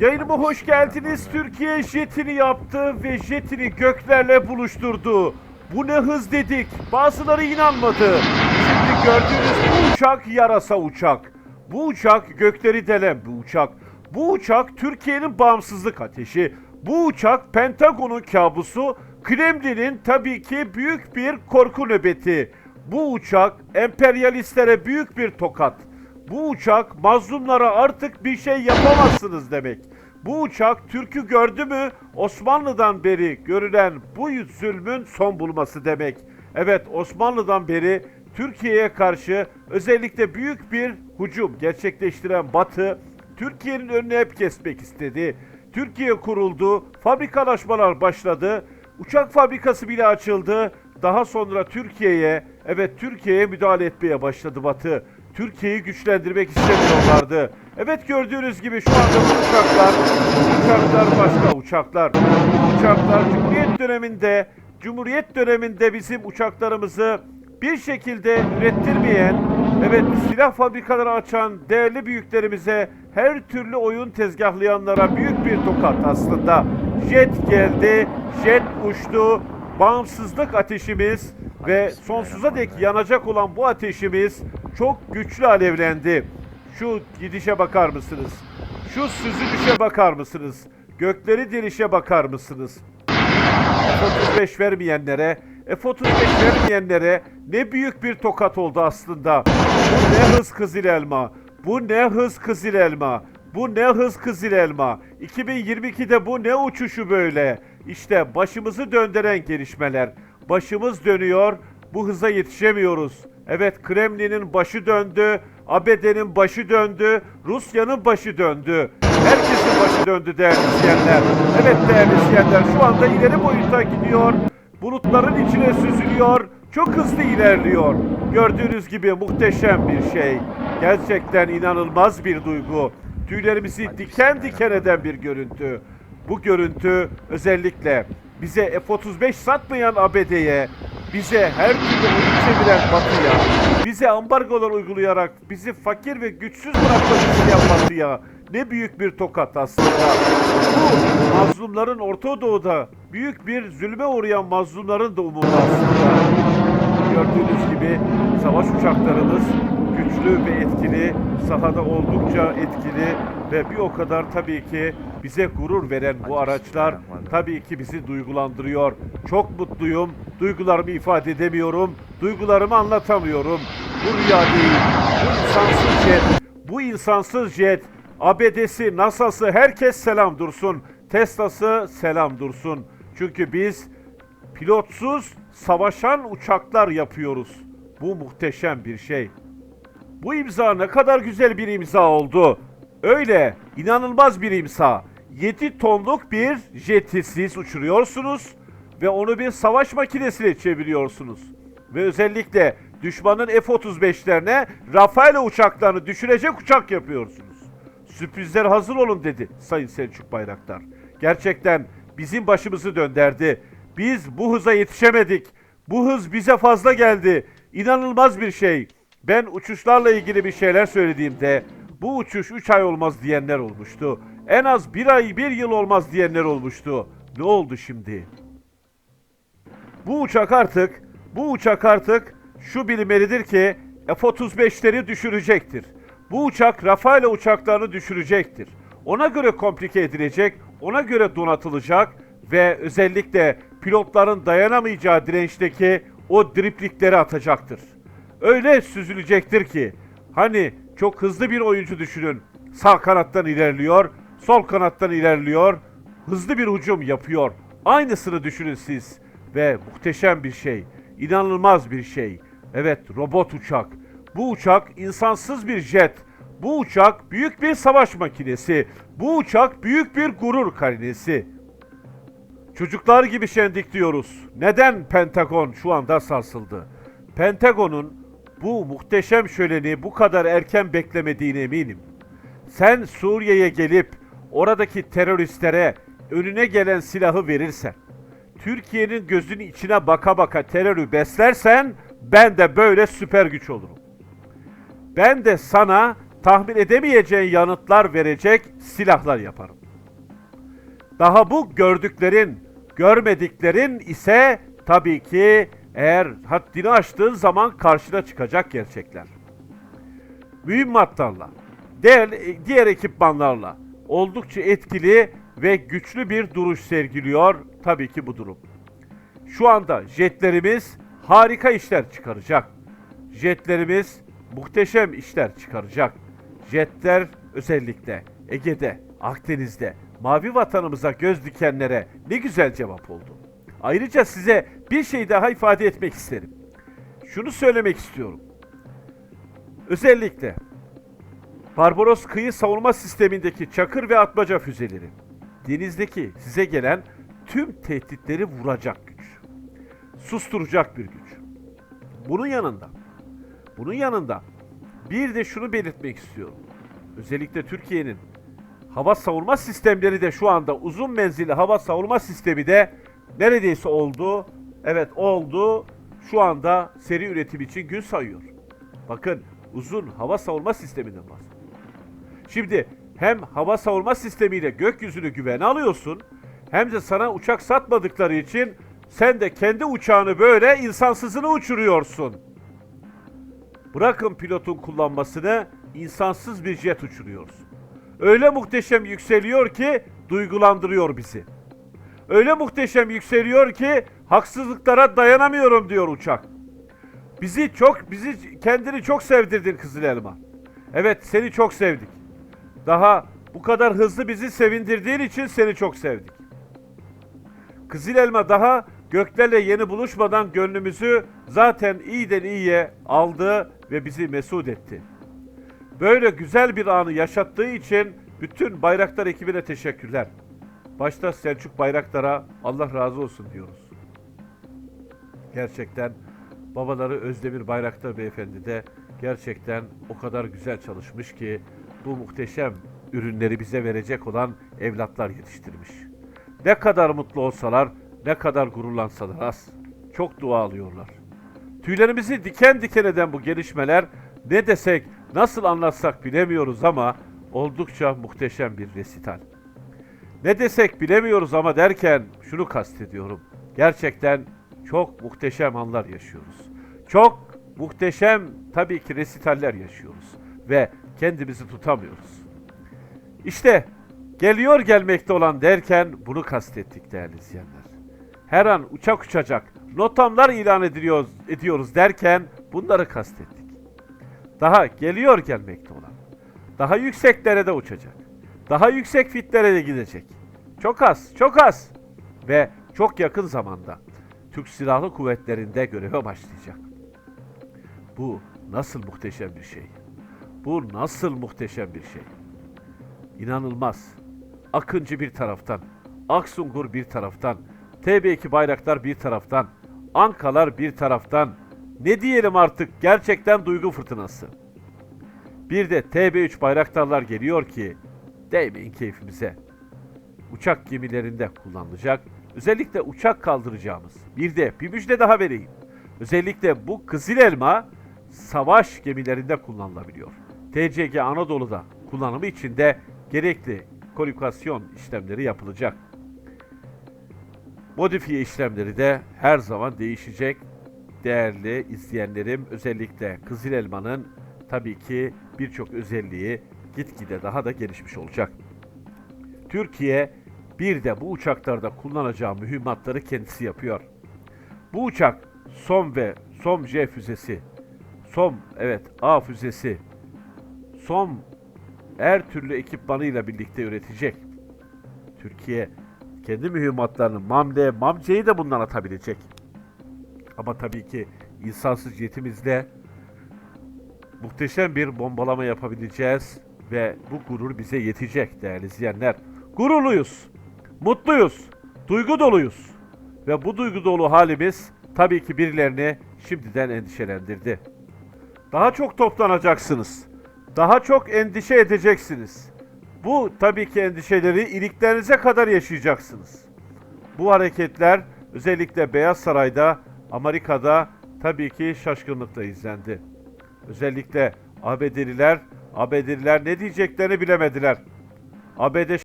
Yayınıma hoş geldiniz. Türkiye jetini yaptı ve jetini göklerle buluşturdu. Bu ne hız dedik. Bazıları inanmadı. Şimdi gördüğünüz bu uçak yarasa uçak. Bu uçak gökleri delen bir uçak. Bu uçak Türkiye'nin bağımsızlık ateşi. Bu uçak Pentagon'un kabusu. Kremlin'in tabii ki büyük bir korku nöbeti. Bu uçak emperyalistlere büyük bir tokat. Bu uçak mazlumlara artık bir şey yapamazsınız demek. Bu uçak Türk'ü gördü mü Osmanlı'dan beri görülen bu zulmün son bulması demek. Evet Osmanlı'dan beri Türkiye'ye karşı özellikle büyük bir hücum gerçekleştiren Batı Türkiye'nin önünü hep kesmek istedi. Türkiye kuruldu, fabrikalaşmalar başladı, uçak fabrikası bile açıldı. Daha sonra Türkiye'ye, evet Türkiye'ye müdahale etmeye başladı Batı. Türkiye'yi güçlendirmek istemiyorlardı. Evet gördüğünüz gibi şu anda bu uçaklar, uçaklar başka uçaklar. Uçaklar Cumhuriyet döneminde, Cumhuriyet döneminde bizim uçaklarımızı bir şekilde ürettirmeyen, evet silah fabrikaları açan değerli büyüklerimize her türlü oyun tezgahlayanlara büyük bir tokat aslında. Jet geldi, jet uçtu, bağımsızlık ateşimiz ve sonsuza dek yanacak olan bu ateşimiz çok güçlü alevlendi. Şu gidişe bakar mısınız? Şu süzülüşe bakar mısınız? Gökleri delişe bakar mısınız? F-35 vermeyenlere, F-35 vermeyenlere ne büyük bir tokat oldu aslında. Bu ne hız kızıl elma. Bu ne hız kızıl elma. Bu ne hız kızıl elma. 2022'de bu ne uçuşu böyle. İşte başımızı döndüren gelişmeler. Başımız dönüyor. Bu hıza yetişemiyoruz. Evet Kremlin'in başı döndü. ABD'nin başı döndü. Rusya'nın başı döndü. Herkesin başı döndü değerli izleyenler. Evet değerli izleyenler şu anda ileri boyuta gidiyor. Bulutların içine süzülüyor. Çok hızlı ilerliyor. Gördüğünüz gibi muhteşem bir şey. Gerçekten inanılmaz bir duygu. Tüylerimizi diken diken eden bir görüntü. Bu görüntü özellikle bize F-35 satmayan ABD'ye, bize her türlü çeviren Batı'ya, bize ambargolar uygulayarak bizi fakir ve güçsüz bırakmak isteyen Batı'ya ne büyük bir tokat aslında. Bu mazlumların Orta Doğu'da büyük bir zulme uğrayan mazlumların da umudu aslında. Gördüğünüz gibi savaş uçaklarımız güçlü ve etkili, sahada oldukça etkili ve bir o kadar tabii ki bize gurur veren bu araçlar tabii ki bizi duygulandırıyor. Çok mutluyum, duygularımı ifade edemiyorum, duygularımı anlatamıyorum. Bu rüya değil, bu insansız jet, bu insansız jet, ABD'si, NASA'sı herkes selam dursun. Tesla'sı selam dursun. Çünkü biz pilotsuz savaşan uçaklar yapıyoruz. Bu muhteşem bir şey. Bu imza ne kadar güzel bir imza oldu. Öyle inanılmaz bir imza. 7 tonluk bir jeti siz uçuruyorsunuz ve onu bir savaş makinesine çeviriyorsunuz. Ve özellikle düşmanın F-35'lerine Rafael uçaklarını düşürecek uçak yapıyorsunuz. Sürprizler hazır olun dedi Sayın Selçuk Bayraktar. Gerçekten bizim başımızı dönderdi. Biz bu hıza yetişemedik. Bu hız bize fazla geldi. İnanılmaz bir şey. Ben uçuşlarla ilgili bir şeyler söylediğimde bu uçuş 3 ay olmaz diyenler olmuştu. En az 1 ay 1 yıl olmaz diyenler olmuştu. Ne oldu şimdi? Bu uçak artık, bu uçak artık şu bilinmelidir ki F-35'leri düşürecektir. Bu uçak Rafael uçaklarını düşürecektir. Ona göre komplike edilecek, ona göre donatılacak ve özellikle pilotların dayanamayacağı dirençteki o driplikleri atacaktır. Öyle süzülecektir ki hani çok hızlı bir oyuncu düşünün. Sağ kanattan ilerliyor, sol kanattan ilerliyor, hızlı bir hücum yapıyor. Aynısını düşünün siz ve muhteşem bir şey, inanılmaz bir şey. Evet, robot uçak. Bu uçak insansız bir jet. Bu uçak büyük bir savaş makinesi. Bu uçak büyük bir gurur karinesi. Çocuklar gibi şendik diyoruz. Neden Pentagon şu anda sarsıldı? Pentagon'un bu muhteşem şöleni bu kadar erken beklemediğine eminim. Sen Suriye'ye gelip oradaki teröristlere önüne gelen silahı verirsen, Türkiye'nin gözünün içine baka baka terörü beslersen ben de böyle süper güç olurum. Ben de sana tahmin edemeyeceğin yanıtlar verecek silahlar yaparım. Daha bu gördüklerin, görmediklerin ise tabii ki eğer haddini aştığın zaman karşına çıkacak gerçekler. Mühimmatlarla, diğer, diğer ekipmanlarla oldukça etkili ve güçlü bir duruş sergiliyor tabii ki bu durum. Şu anda jetlerimiz harika işler çıkaracak. Jetlerimiz muhteşem işler çıkaracak. Jetler özellikle Ege'de, Akdeniz'de, mavi vatanımıza göz dikenlere ne güzel cevap oldu. Ayrıca size bir şey daha ifade etmek isterim. Şunu söylemek istiyorum. Özellikle Barbaros kıyı savunma sistemindeki çakır ve atmaca füzeleri denizdeki size gelen tüm tehditleri vuracak güç. Susturacak bir güç. Bunun yanında bunun yanında bir de şunu belirtmek istiyorum. Özellikle Türkiye'nin hava savunma sistemleri de şu anda uzun menzilli hava savunma sistemi de neredeyse oldu. Evet oldu. Şu anda seri üretim için gün sayıyor. Bakın uzun hava savunma sisteminden bahsediyorum. Şimdi hem hava savunma sistemiyle gökyüzünü güvene alıyorsun hem de sana uçak satmadıkları için sen de kendi uçağını böyle insansızını uçuruyorsun. Bırakın pilotun kullanmasını insansız bir jet uçuruyorsun. Öyle muhteşem yükseliyor ki duygulandırıyor bizi. Öyle muhteşem yükseliyor ki haksızlıklara dayanamıyorum diyor uçak. Bizi çok bizi kendini çok sevdirdin Kızıl Elma. Evet seni çok sevdik. Daha bu kadar hızlı bizi sevindirdiğin için seni çok sevdik. Kızıl Elma daha göklerle yeni buluşmadan gönlümüzü zaten iyiden iyiye aldı ve bizi mesut etti. Böyle güzel bir anı yaşattığı için bütün Bayraktar ekibine teşekkürler. Başta Selçuk Bayraktar'a Allah razı olsun diyoruz. Gerçekten babaları Özdemir Bayraktar beyefendi de gerçekten o kadar güzel çalışmış ki bu muhteşem ürünleri bize verecek olan evlatlar yetiştirmiş. Ne kadar mutlu olsalar, ne kadar gururlansalar az. Çok dua alıyorlar. Tüylerimizi diken diken eden bu gelişmeler ne desek, nasıl anlatsak bilemiyoruz ama oldukça muhteşem bir resital. Ne desek bilemiyoruz ama derken şunu kastediyorum. Gerçekten çok muhteşem anlar yaşıyoruz. Çok muhteşem tabii ki resitaller yaşıyoruz ve kendimizi tutamıyoruz. İşte geliyor gelmekte olan derken bunu kastettik değerli izleyenler. Her an uçak uçacak, notamlar ilan ediliyoruz, ediyoruz derken bunları kastettik. Daha geliyor gelmekte olan, daha yükseklere de uçacak, daha yüksek fitlere de gidecek. Çok az, çok az ve çok yakın zamanda Türk Silahlı Kuvvetleri'nde göreve başlayacak. Bu nasıl muhteşem bir şey. Bu nasıl muhteşem bir şey. İnanılmaz. Akıncı bir taraftan, Aksungur bir taraftan, TB2 bayraklar bir taraftan, Ankalar bir taraftan. Ne diyelim artık gerçekten duygu fırtınası. Bir de TB3 bayraktarlar geliyor ki değmeyin keyfimize. Uçak gemilerinde kullanılacak. Özellikle uçak kaldıracağımız. Bir de bir müjde daha vereyim. Özellikle bu kızıl elma savaş gemilerinde kullanılabiliyor. TCG Anadolu'da kullanımı için de gerekli kolokasyon işlemleri yapılacak. Modifiye işlemleri de her zaman değişecek. Değerli izleyenlerim özellikle Kızıl Elma'nın tabii ki birçok özelliği gitgide daha da gelişmiş olacak. Türkiye bir de bu uçaklarda kullanacağı mühimmatları kendisi yapıyor. Bu uçak SOM ve SOM J füzesi, SOM evet A füzesi, SOM her türlü ekipmanıyla birlikte üretecek. Türkiye kendi mühimmatlarını MAMD, MAMC'yi de bundan atabilecek. Ama tabii ki insansız jetimizle muhteşem bir bombalama yapabileceğiz ve bu gurur bize yetecek değerli izleyenler. Gururluyuz, mutluyuz, duygu doluyuz ve bu duygu dolu halimiz tabii ki birilerini şimdiden endişelendirdi. Daha çok toplanacaksınız. Daha çok endişe edeceksiniz. Bu tabii ki endişeleri iliklerinize kadar yaşayacaksınız. Bu hareketler özellikle Beyaz Saray'da, Amerika'da tabii ki şaşkınlıkla izlendi. Özellikle ABD'liler, ABD'liler ne diyeceklerini bilemediler. ABD